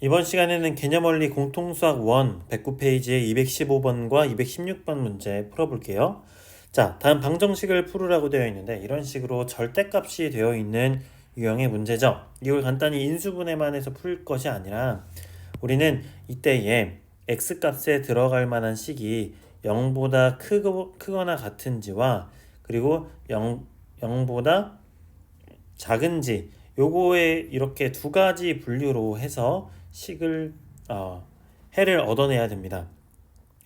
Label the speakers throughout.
Speaker 1: 이번 시간에는 개념원리 공통수학 1 109페이지의 215번과 216번 문제 풀어볼게요. 자, 다음 방정식을 풀으라고 되어 있는데 이런 식으로 절대값이 되어 있는 유형의 문제죠. 이걸 간단히 인수분해만 해서 풀 것이 아니라 우리는 이때에 x값에 들어갈 만한 식이 0보다 크고, 크거나 같은지와 그리고 0, 0보다 작은지 요거에 이렇게 두 가지 분류로 해서 식을 어, 해를 얻어내야 됩니다.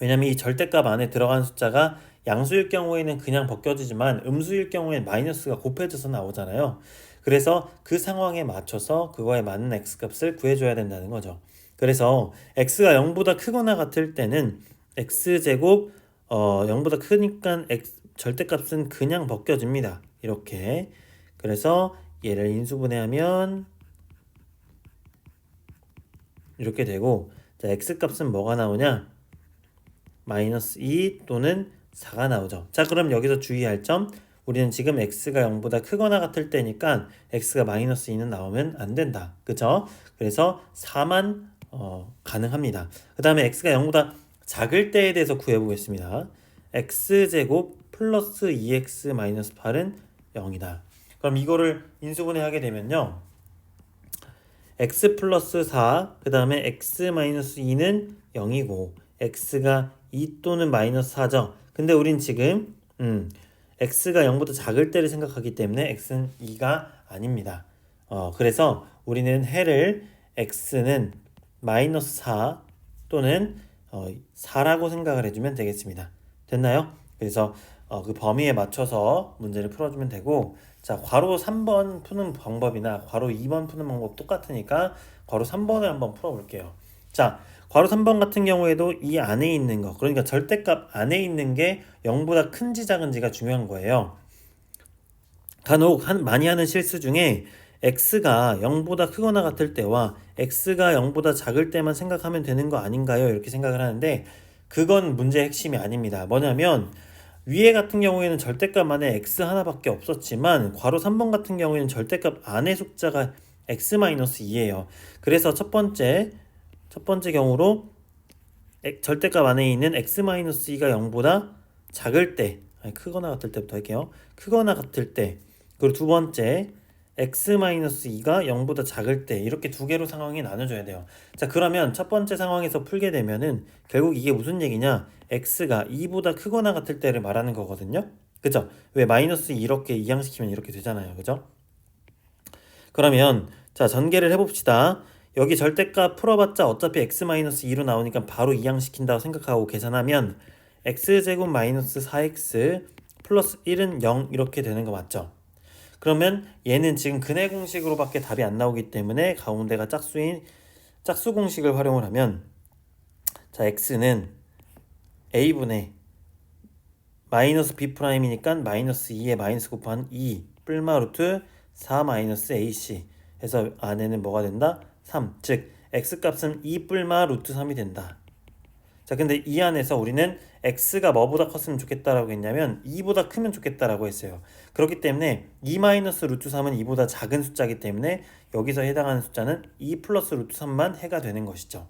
Speaker 1: 왜냐면 이 절대값 안에 들어간 숫자가 양수일 경우에는 그냥 벗겨지지만 음수일 경우에는 마이너스가 곱해져서 나오잖아요. 그래서 그 상황에 맞춰서 그거에 맞는 x값을 구해줘야 된다는 거죠. 그래서 x가 0보다 크거나 같을 때는 x제곱 어, 0보다 크니까 x, 절대값은 그냥 벗겨집니다. 이렇게 그래서 얘를 인수분해하면 이렇게 되고 자 x값은 뭐가 나오냐? 마이너스 2 또는 4가 나오죠. 자 그럼 여기서 주의할 점. 우리는 지금 x가 0보다 크거나 같을 때니까 x가 마이너스 2는 나오면 안 된다. 그죠? 그래서 4만 어, 가능합니다. 그 다음에 x가 0보다 작을 때에 대해서 구해 보겠습니다. X제곱 플러스 2x 마이너스 8은 0이다. 그럼 이거를 인수분해하게 되면요 x 플러스 4, 그 다음에 x 마이너스 2는 0이고 x가 2 또는 마이너스 4죠. 근데 우린 지금 음, x가 0보다 작을 때를 생각하기 때문에 x는 2가 아닙니다. 어, 그래서 우리는 해를 x는 마이너스 4 또는 어, 4라고 생각을 해주면 되겠습니다. 됐나요? 그래서 어, 그 범위에 맞춰서 문제를 풀어주면 되고 자 괄호 3번 푸는 방법이나 괄호 2번 푸는 방법 똑같으니까 괄호 3번을 한번 풀어볼게요. 자 괄호 3번 같은 경우에도 이 안에 있는 거 그러니까 절대값 안에 있는 게 0보다 큰지 작은지가 중요한 거예요. 간혹 한, 많이 하는 실수 중에 x가 0보다 크거나 같을 때와 x가 0보다 작을 때만 생각하면 되는 거 아닌가요? 이렇게 생각을 하는데 그건 문제의 핵심이 아닙니다. 뭐냐면 위에 같은 경우에는 절대값 안에 x 하나밖에 없었지만 괄호 3번 같은 경우에는 절대값 안에 숫자가 x-2예요. 그래서 첫 번째 첫 번째 경우로 절대값 안에 있는 x-2가 0보다 작을 때 아니, 크거나 같을 때부터 할게요. 크거나 같을 때 그리고 두 번째 x-2가 0보다 작을 때 이렇게 두 개로 상황이 나눠져야 돼요. 자 그러면 첫 번째 상황에서 풀게 되면은 결국 이게 무슨 얘기냐 x가 2보다 크거나 같을 때를 말하는 거거든요. 그죠? 왜 마이너스 이렇게 이항시키면 이렇게 되잖아요. 그죠? 그러면 자 전개를 해봅시다. 여기 절대값 풀어봤자 어차피 x-2로 나오니까 바로 이항시킨다고 생각하고 계산하면 x제곱 마이너스 4x 플러스 1은 0 이렇게 되는 거 맞죠? 그러면 얘는 지금 근해 공식으로밖에 답이 안 나오기 때문에 가운데가 짝수인 짝수 공식을 활용을 하면 자 x는 a분의 마이너스 b 프라임이니까 마이너스 2에 마이너스 곱한 2 뿔마 루트 4 마이너스 ac 해서 안에는 뭐가 된다? 3. 즉 x 값은 2 뿔마 루트 3이 된다. 자 근데 이 안에서 우리는 x가 뭐보다 컸으면 좋겠다라고 했냐면 2보다 크면 좋겠다라고 했어요. 그렇기 때문에 2 마이너스 루트 3은 2보다 작은 숫자이기 때문에 여기서 해당하는 숫자는 2 플러스 루트 3만 해가 되는 것이죠.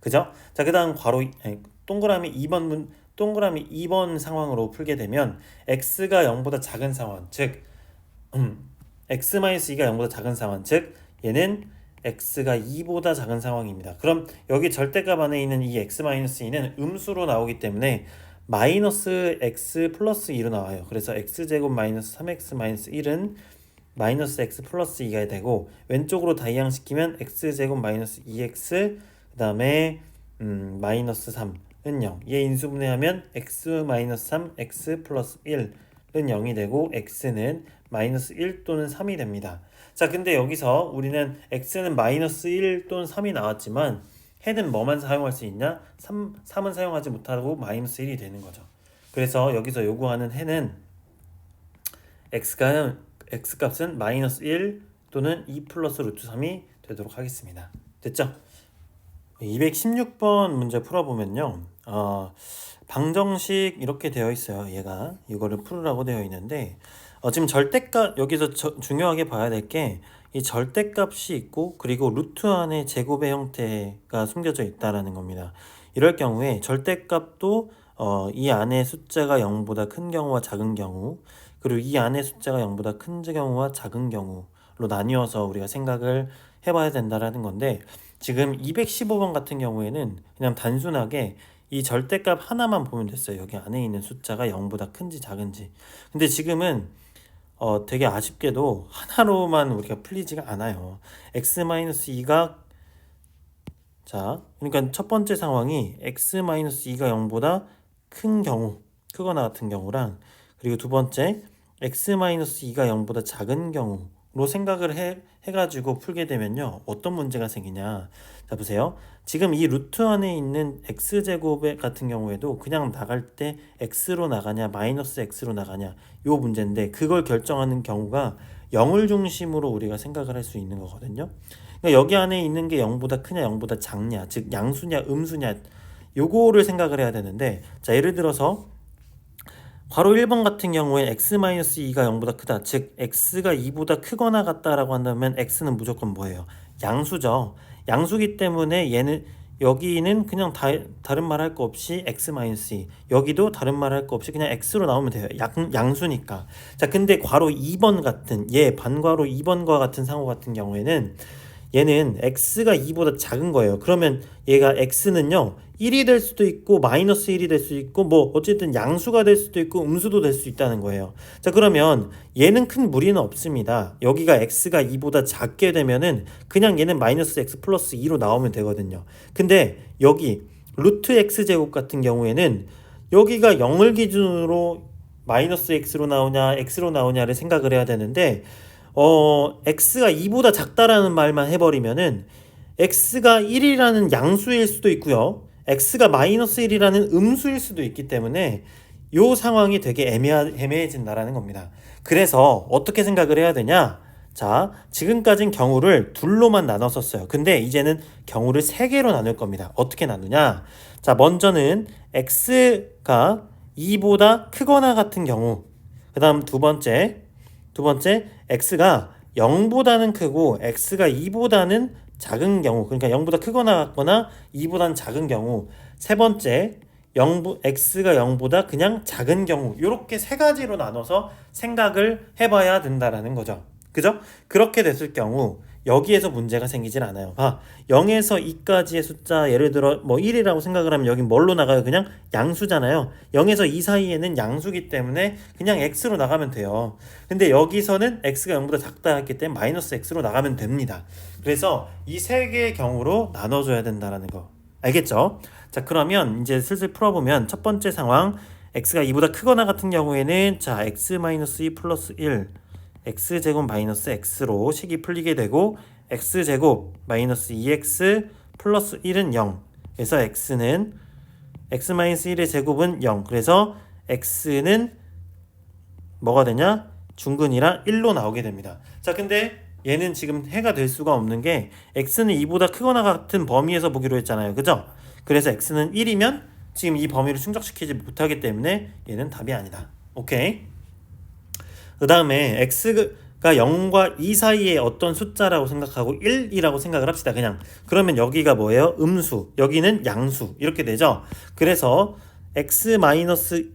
Speaker 1: 그죠? 자, 그 다음 괄호, 아니, 동그라미 2번 문, 동그라미 2번 상황으로 풀게 되면 x가 0보다 작은 상황, 즉, 음, x-2가 0보다 작은 상황, 즉, 얘는 x가 2보다 작은 상황입니다. 그럼 여기 절대값 안에 있는 이 x-2는 음수로 나오기 때문에 마이너스 x 플러스 2로 나와요. 그래서 x제곱 마이너스 3x 마이너스 1은 마이너스 x 플러스 2가 되고 왼쪽으로 다이항시키면 x제곱 마이너스 2x 그 다음에 음, 마이너스 3은 0. 얘 인수분해하면 x 마이너스 3 x 플러스 1 은 0이 되고 x는 마이너스 1 또는 3이 됩니다. 자, 근데 여기서 우리는 x는 마이너스 1 또는 3이 나왔지만 해는 뭐만 사용할 수 있냐? 3, 3은 사용하지 못하고 마이너스 1이 되는 거죠. 그래서 여기서 요구하는 해는 x가 x값은 마이너스 1 또는 2 플러스 루트 3이 되도록 하겠습니다. 됐죠? 216번 문제 풀어보면요. 어, 방정식 이렇게 되어 있어요. 얘가 이거를 풀으라고 되어 있는데 어, 지금 절대값 여기서 저, 중요하게 봐야 될 게 이 절대값이 있고 그리고 루트 안에 제곱의 형태가 숨겨져 있다라는 겁니다. 이럴 경우에 절대값도 어, 이 안에 숫자가 0보다 큰 경우와 작은 경우 그리고 이 안에 숫자가 0보다 큰 경우와 작은 경우로 나뉘어서 우리가 생각을 해봐야 된다라는 건데 지금 215번 같은 경우에는 그냥 단순하게 이 절대값 하나만 보면 됐어요. 여기 안에 있는 숫자가 0보다 큰지 작은지. 근데 지금은 어, 되게 아쉽게도 하나로만 우리가 풀리지가 않아요. x-2가 자, 그러니까 첫 번째 상황이 x-2가 0보다 큰 경우, 크거나 같은 경우랑 그리고 두 번째 x-2가 0보다 작은 경우 로 생각을 해, 해가지고 풀게 되면요. 어떤 문제가 생기냐. 자, 보세요. 지금 이 루트 안에 있는 x제곱 같은 경우에도 그냥 나갈 때 x로 나가냐, 마이너스 x로 나가냐, 요 문제인데 그걸 결정하는 경우가 0을 중심으로 우리가 생각을 할 수 있는 거거든요. 그러니까 여기 안에 있는 게 0보다 크냐, 0보다 작냐, 즉 양수냐, 음수냐, 요거를 생각을 해야 되는데 자, 예를 들어서 괄호 1번 같은 경우에 x-2가 0보다 크다. 즉 x가 2보다 크거나 같다라고 한다면 x는 무조건 뭐예요? 양수죠. 양수기 때문에 얘는 여기는 그냥 다, 다른 말 할 거 없이 x-2 여기도 다른 말 할 거 없이 그냥 x로 나오면 돼요 양, 양수니까 자 근데 괄호 2번 같은 얘 반괄호 2번과 같은 상호 같은 경우에는 얘는 x가 2보다 작은 거예요 그러면 얘가 x는요 1이 될 수도 있고 마이너스 1이 될 수 있고 뭐 어쨌든 양수가 될 수도 있고 음수도 될 수 있다는 거예요. 자 그러면 얘는 큰 무리는 없습니다. 여기가 x가 2보다 작게 되면은 그냥 얘는 마이너스 x 플러스 2로 나오면 되거든요. 근데 여기 루트 x 제곱 같은 경우에는 여기가 0을 기준으로 마이너스 x로 나오냐 x로 나오냐를 생각을 해야 되는데 어 x가 2보다 작다라는 말만 해버리면은 x가 1이라는 양수일 수도 있고요. x가 마이너스 1이라는 음수일 수도 있기 때문에 이 상황이 되게 애매하, 애매해진다라는 겁니다. 그래서 어떻게 생각을 해야 되냐? 자, 지금까진 경우를 둘로만 나눴었어요. 근데 이제는 경우를 세 개로 나눌 겁니다. 어떻게 나누냐? 자, 먼저는 x가 2보다 크거나 같은 경우. 그 다음 두 번째, 두 번째, x가 0보다는 크고 x가 2보다는 작은 경우 그러니까 0보다 크거나 같거나 2보다는 작은 경우 세 번째 0 x가 0보다 그냥 작은 경우 이렇게 세 가지로 나눠서 생각을 해봐야 된다라는 거죠. 그죠? 그렇게 됐을 경우 여기에서 문제가 생기질 않아요. 아, 0에서 2까지의 숫자 예를 들어 뭐 1이라고 생각을 하면 여기 뭘로 나가요? 그냥 양수잖아요. 0에서 2 사이에는 양수기 때문에 그냥 x로 나가면 돼요. 근데 여기서는 x가 0보다 작다 했기 때문에 마이너스 x로 나가면 됩니다. 그래서 이 세 개의 경우로 나눠줘야 된다라는 거. 알겠죠? 자, 그러면 이제 슬슬 풀어보면 첫 번째 상황 x가 2보다 크거나 같은 경우에는 자, x-2 플러스 1 x제곱 마이너스 x로 식이 풀리게 되고 x제곱 마이너스 2x 플러스 1은 0 그래서 x는 x 마이너스 1의 제곱은 0 그래서 x는 뭐가 되냐? 중근이라 1로 나오게 됩니다. 자 근데 얘는 지금 해가 될 수가 없는 게 x는 2보다 크거나 같은 범위에서 보기로 했잖아요. 그죠? 그래서 x는 1이면 지금 이 범위를 충족시키지 못하기 때문에 얘는 답이 아니다. 오케이 그 다음에 x가 0과 2 사이에 어떤 숫자라고 생각하고 1이라고 생각을 합시다. 그냥 그러면 여기가 뭐예요? 음수, 여기는 양수 이렇게 되죠. 그래서 x 마이너스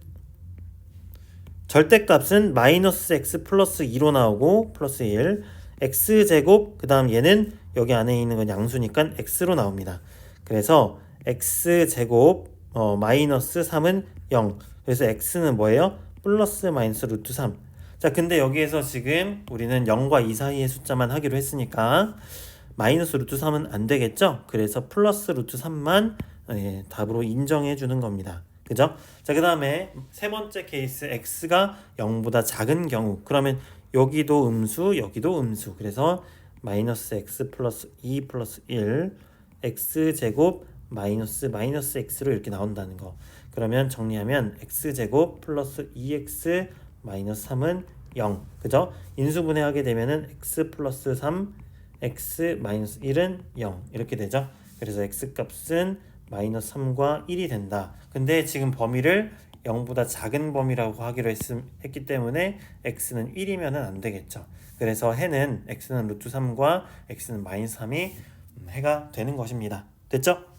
Speaker 1: 절대값은 마이너스 x 플러스 2로 나오고 플러스 1 x 제곱 그 다음 얘는 여기 안에 있는 건 양수니까 x로 나옵니다. 그래서 x 제곱 어, 마이너스 3은 0 그래서 x는 뭐예요? 플러스 마이너스 루트 3 자, 근데 여기에서 지금 우리는 0과 2 사이의 숫자만 하기로 했으니까 마이너스 루트 3은 안 되겠죠? 그래서 플러스 루트 3만 예, 답으로 인정해 주는 겁니다. 그죠? 자, 그 다음에 세 번째 케이스 x가 0보다 작은 경우 그러면 여기도 음수, 여기도 음수. 그래서 마이너스 x 플러스 2 플러스 1 x 제곱 마이너스 마이너스 x로 이렇게 나온다는 거. 그러면 정리하면 x 제곱 플러스 2x 마이너스 3은 0 그죠? 인수분해하게 되면은 x 플러스 3 x 마이너스 1은 0 이렇게 되죠 그래서 x 값은 마이너스 3과 1이 된다 근데 지금 범위를 0보다 작은 범위라고 하기로 했, 했기 때문에 x는 1이면 안 되겠죠. 그래서 해는 x는 루트 3과 x는 마이너스 3이 해가 되는 것입니다. 됐죠?